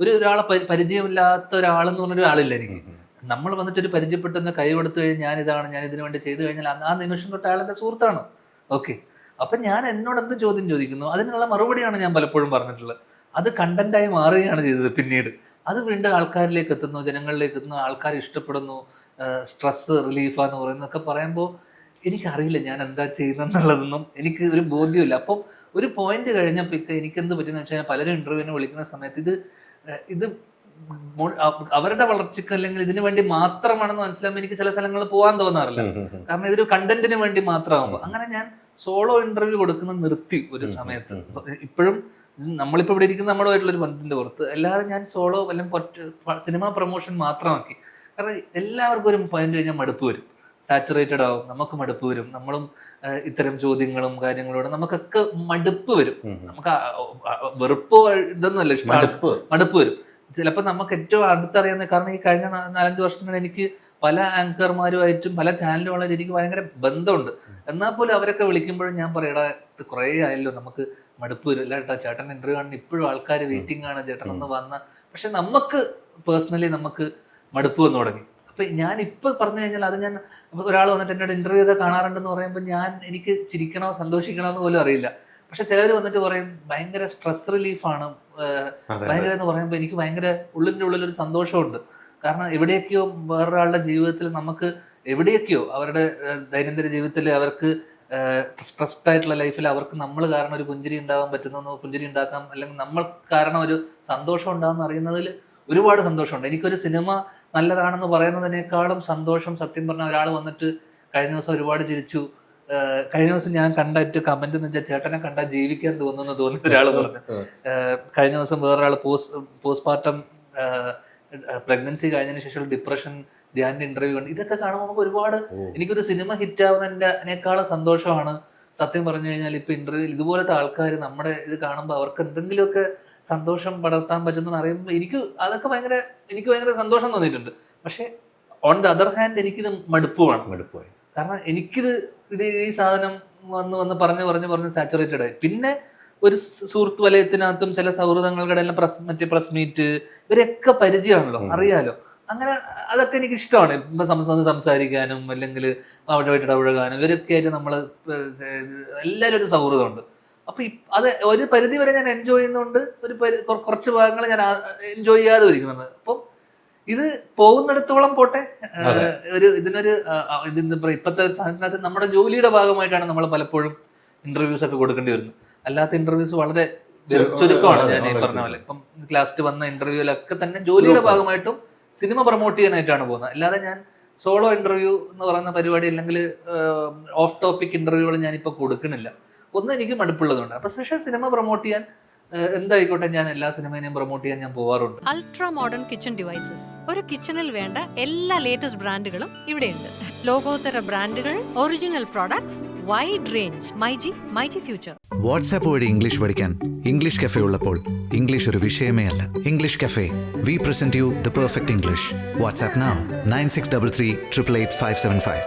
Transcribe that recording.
ഒരു ഒരാളെ പരി- പരിചയമില്ലാത്ത ഒരാളെന്ന് പറഞ്ഞ ഒരാളില്ല എനിക്ക്. നമ്മൾ വന്നിട്ട് ഒരു പരിചയപ്പെട്ടെന്ന് കൈ കൊടുത്തു കഴിഞ്ഞാൽ ഞാൻ ഇതാണ് ഞാൻ ഇതിനു വേണ്ടി ചെയ്തു കഴിഞ്ഞാൽ ആ- നിമിഷം തൊട്ട് അയാൾ എന്റെ സുഹൃത്താണ്. ഓക്കെ. അപ്പൊ ഞാൻ എന്നോട് എന്ത് ചോദ്യം ചോദിക്കുന്നു? അതിനുള്ള മറുപടിയാണ് ഞാൻ പലപ്പോഴും പറഞ്ഞിട്ടുള്ളത്. അത് കണ്ടന്റായി മാറുകയാണ് ചെയ്തത് പിന്നീട്. അത് വീണ്ടും ആൾക്കാരിലേക്ക് എത്തുന്നു ജനങ്ങളിലേക്ക് എത്തുന്നു ആൾക്കാർ ഇഷ്ടപ്പെടുന്നു സ്ട്രെസ് റിലീഫാന്ന് പറയുന്നതൊക്കെ പറയുമ്പോൾ എനിക്കറിയില്ല ഞാൻ എന്താ ചെയ്യുന്നെന്നുള്ളതൊന്നും എനിക്ക് ഒരു ബോധ്യമില്ല അപ്പം ഒരു പോയിന്റ് കഴിഞ്ഞപ്പോൾ എനിക്ക് എനിക്കെന്ത് പറ്റുന്ന വെച്ചാൽ പലരും ഇന്റർവ്യൂവിന് വിളിക്കുന്ന സമയത്ത് ഇത് ഇത് അവരുടെ വളർച്ചയ്ക്ക് അല്ലെങ്കിൽ ഇതിനു വേണ്ടി മാത്രമാണെന്ന് മനസ്സിലാകുമ്പോൾ എനിക്ക് ചില സ്ഥലങ്ങളിൽ പോകാൻ തോന്നാറില്ല. കാരണം ഇതൊരു കണ്ടന്റിന് വേണ്ടി മാത്രമാകുമ്പോൾ അങ്ങനെ ഞാൻ സോളോ ഇന്റർവ്യൂ കൊടുക്കുന്ന നിർത്തി ഒരു സമയത്ത്. ഇപ്പോഴും നമ്മളിപ്പോൾ ഇവിടെ ഇരിക്കുന്ന നമ്മളുമായിട്ടുള്ള ഒരു ബന്ധത്തിന്റെ പുറത്ത് അല്ലാതെ ഞാൻ സോളോ അല്ലെങ്കിൽ സിനിമ പ്രൊമോഷൻ മാത്രമാക്കി. കാരണം എല്ലാവർക്കും ഒരു പോയിന്റ് കഴിഞ്ഞാൽ മടുപ്പ് വരും. സാച്ചുറേറ്റഡ് ആവും. നമുക്ക് മടുപ്പ് വരും. നമ്മളും ഇത്തരം ചോദ്യങ്ങളും കാര്യങ്ങളോട് നമുക്കൊക്കെ മടുപ്പ് വരും. നമുക്ക് വെറുപ്പ് ഇതൊന്നുമല്ല മടുപ്പ്. മടുപ്പ് വരും. ചിലപ്പോൾ നമുക്ക് ഏറ്റവും അടുത്തറിയാവുന്ന കാരണം ഈ കഴിഞ്ഞ നാലഞ്ച് വർഷങ്ങളിൽ എനിക്ക് പല ആങ്കർമാരുമായിട്ടും പല ചാനലുകളായിട്ടും എനിക്ക് ഭയങ്കര ബന്ധമുണ്ട്. എന്നാൽ പോലും അവരൊക്കെ വിളിക്കുമ്പോഴും ഞാൻ പറയടാ ഇത് കുറേ ആയല്ലോ നമുക്ക് മടുപ്പ് വരും. അല്ല കേട്ടോ ചേട്ടൻ ഇന്റർവ്യൂ കാണുന്ന ഇപ്പോഴും ആൾക്കാർ വെയിറ്റിംഗ് ആണ്. ചേട്ടൻ ഒന്ന് വന്ന. പക്ഷെ നമുക്ക് പേഴ്സണലി നമുക്ക് മടുപ്പ് വന്നു തുടങ്ങി. അപ്പൊ ഞാൻ ഇപ്പൊ പറഞ്ഞു കഴിഞ്ഞാൽ അത് ഞാൻ ഒരാൾ വന്നിട്ട് എന്നോട് ഇന്റർവ്യൂ ഒക്കെ കാണാറുണ്ടെന്ന് പറയുമ്പോൾ ഞാൻ എനിക്ക് ചിരിക്കണോ സന്തോഷിക്കണോ എന്ന് പോലും അറിയില്ല. പക്ഷെ ചിലർ വന്നിട്ട് പറയും ഭയങ്കര സ്ട്രെസ് റിലീഫാണ് ഭയങ്കര എന്ന് പറയുമ്പോൾ എനിക്ക് ഭയങ്കര ഉള്ളിന്റെ ഉള്ളിൽ ഒരു സന്തോഷമുണ്ട്. കാരണം എവിടെയൊക്കെയോ വേറൊരാളുടെ ജീവിതത്തിൽ നമുക്ക് എവിടെയൊക്കെയോ അവരുടെ ദൈനംദിന ജീവിതത്തിൽ അവർക്ക് സ്ട്രെസ്ഡ് ആയിട്ടുള്ള ലൈഫിൽ അവർക്ക് നമ്മൾ കാരണം ഒരു പുഞ്ചിരി ഉണ്ടാകാൻ പറ്റുന്നു പുഞ്ചിരി ഉണ്ടാക്കാം അല്ലെങ്കിൽ നമ്മൾ കാരണം ഒരു സന്തോഷം ഉണ്ടാകുന്ന അറിയുന്നതിൽ ഒരുപാട് സന്തോഷമുണ്ട്. എനിക്കൊരു സിനിമ നല്ലതാണെന്ന് പറയുന്നതിനേക്കാളും സന്തോഷം സത്യം പറഞ്ഞ ഒരാൾ വന്നിട്ട് കഴിഞ്ഞ ദിവസം ഒരുപാട് ചിരിച്ചു. കഴിഞ്ഞ ദിവസം ഞാൻ കണ്ട ഒരു കമന്റ് എന്ന് വെച്ചാൽ ചേട്ടനെ കണ്ടാൽ ജീവിക്കാൻ തോന്നുന്നു തോന്നി ഒരാൾ പറഞ്ഞു. കഴിഞ്ഞ ദിവസം വേറൊരാൾ പോസ്റ്റ് പോസ്റ്റ്മോർട്ടം പ്രഗ്നൻസി കഴിഞ്ഞതിന് ശേഷം ഡിപ്രഷൻ ധ്യാനിന്റെ ഇന്റർവ്യൂ ഉണ്ട് ഇതൊക്കെ കാണുമ്പോൾ നമുക്ക് ഒരുപാട് എനിക്കൊരു സിനിമ ഹിറ്റ് ആവുന്നതിനേക്കാളും സന്തോഷമാണ്. സത്യം പറഞ്ഞു കഴിഞ്ഞാൽ ഇപ്പൊ ഇന്റർവ്യൂ ഇതുപോലത്തെ ആൾക്കാർ നമ്മുടെ ഇത് കാണുമ്പോൾ അവർക്ക് എന്തെങ്കിലുമൊക്കെ സന്തോഷം പടർത്താൻ പറ്റുന്ന അറിയുമ്പോൾ എനിക്ക് അതൊക്കെ ഭയങ്കര എനിക്ക് ഭയങ്കര സന്തോഷം തോന്നിയിട്ടുണ്ട്. പക്ഷേ ഓൺ ദ അതർ ഹാൻഡ് എനിക്കിത് മടുപ്പുമാണ് മടുപ്പ് കാരണം എനിക്കിത് ഇത് ഈ സാധനം വന്ന് വന്ന് പറഞ്ഞ് പറഞ്ഞ് പറഞ്ഞ് സാച്ചുറേറ്റഡ് ആയി. പിന്നെ ഒരു സുഹൃത്ത് വലയത്തിനകത്തും ചില സൗഹൃദങ്ങളുടെ എല്ലാം പ്രസ് മറ്റേ പ്രസ് മീറ്റ് ഇവരൊക്കെ പരിചയമാണല്ലോ അറിയാലോ. അങ്ങനെ അതൊക്കെ എനിക്ക് ഇഷ്ടമാണ്. ഇപ്പൊ സംസാരിക്കാനും അല്ലെങ്കിൽ അവിടെ ഇടപഴകാനും ഇവരൊക്കെ ആയിട്ട് നമ്മൾ എല്ലാവരും ഒരു സൗഹൃദമുണ്ട്. അപ്പൊ അത് ഒരു പരിധി വരെ ഞാൻ എൻജോയ് ചെയ്യുന്നുണ്ട് ഒരു കുറ- കുറച്ച് ഭാഗങ്ങൾ ഞാൻ എൻജോയ് ചെയ്യാതെ ഇരിക്കുന്നുണ്ട് അപ്പം ഇത് പോകുന്നിടത്തോളം പോട്ടെ ഒരു ഇതിനൊരു ഇപ്പത്തെ സാധനത്തിനകത്ത് നമ്മുടെ ജോലിയുടെ ഭാഗമായിട്ടാണ് നമ്മൾ പലപ്പോഴും ഇന്റർവ്യൂസ് ഒക്കെ കൊടുക്കേണ്ടി വരുന്നത്. അല്ലാത്ത ഇന്റർവ്യൂസ് വളരെ ചുരു- ചുരുക്കമാണ് ഞാൻ ഈ പറഞ്ഞ പോലെ. ഇപ്പം ലാസ്റ്റ് വന്ന ഇന്റർവ്യൂലൊക്കെ തന്നെ ജോലിയുടെ ഭാഗമായിട്ടും സിനിമ പ്രൊമോട്ട് ചെയ്യാനായിട്ടാണ് പോകുന്നത്. അല്ലാതെ ഞാൻ സോളോ ഇന്റർവ്യൂ എന്ന് പറയുന്ന പരിപാടി അല്ലെങ്കിൽ ഓഫ് ടോപ്പിക് ഇന്റർവ്യൂകൾ ഞാനിപ്പോൾ കൊടുക്കണില്ല. ഒന്ന് എനിക്ക് മടുപ്പുള്ളതുകൊണ്ട് അപ്പൊ സ്പെഷ്യൽ സിനിമ പ്രൊമോട്ട് ചെയ്യാൻ എന്തായിക്കോട്ടെ ഞാൻ എല്ലാ സിനിമയും പ്രൊമോട്ട് ചെയ്യാൻ ഞാൻ പോവാറുണ്ട്. അൾട്രാ മോഡേൺ കിച്ചൺ ഡിവൈസസ് ഒരു കിച്ചണിൽ വേണ്ട എല്ലാ ലേറ്റസ്റ്റ് ബ്രാൻഡുകളും ഇവിടെയുണ്ട്. ലോകോത്തര ബ്രാൻഡുകൾ original products wide range myG myG future WhatsApp വഴി ഇംഗ്ലീഷ് പഠിക്കാൻ ഇംഗ്ലീഷ് കഫേ ഉള്ളപ്പോൾ ഇംഗ്ലീഷ് ഒരു വിഷയമേ അല്ല. English cafe we present you the perfect English WhatsApp nine six double three triple eight five seven five